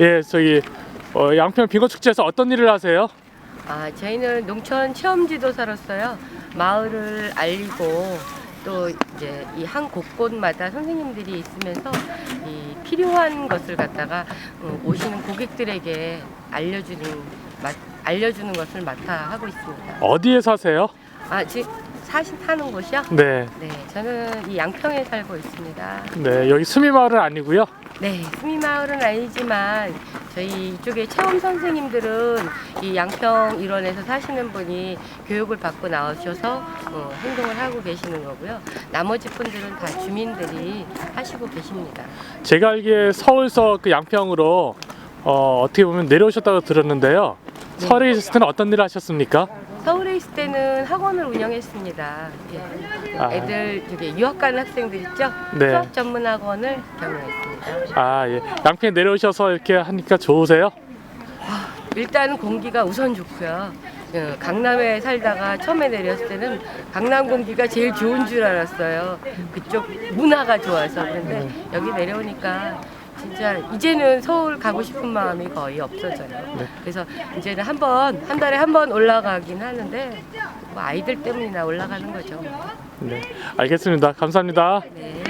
예, 저기 어, 양평 빙어 축제에서 어떤 일을 하세요? 아, 저희는 농촌 체험 지도사로서요. 마을을 알리고 또 이제 이 한 곳곳마다 선생님들이 있으면서 이 필요한 것을 갖다가 어, 오시는 고객들에게 알려주는 마- 알려주는 것을 맡아 하고 있습니다. 어디에 사세요? 아, 지금 사신 사는 곳이요? 네, 네, 저는 이 양평에 살고 있습니다. 네 여기 수미마을은 아니고요. 네, 수미마을은 아니지만 저희 이쪽에 체험 선생님들은 이 양평 일원에서 사시는 분이 교육을 받고 나오셔서 어, 행동을 하고 계시는 거고요. 나머지 분들은 다 주민들이 하시고 계십니다. 제가 알기에 서울서 그 양평으로 어, 어떻게 보면 내려오셨다고 들었는데요. 서울에 있을 때는 어떤 일을 하셨습니까? 있을 때는 학원을 운영했습니다. 예. 아. 애들 저기 유학 가는 학생들 있죠? 네. 수업 전문 학원을 경영했습니다. 아, 예. 양평에 내려오셔서 이렇게 하니까 좋으세요? 일단은 공기가 우선 좋고요. 어, 강남에 살다가 처음에 내렸을 때는 강남 공기가 제일 좋은 줄 알았어요. 그쪽 문화가 좋아서. 그런데 여기 내려오니까 진짜 이제는 서울 가고 싶은 마음이 거의 없어져요. 그래서 이제는 한 번, 한 달에 한 번 올라가긴 하는데 뭐 아이들 때문이나 올라가는 거죠. 네, 알겠습니다. 감사합니다. 네.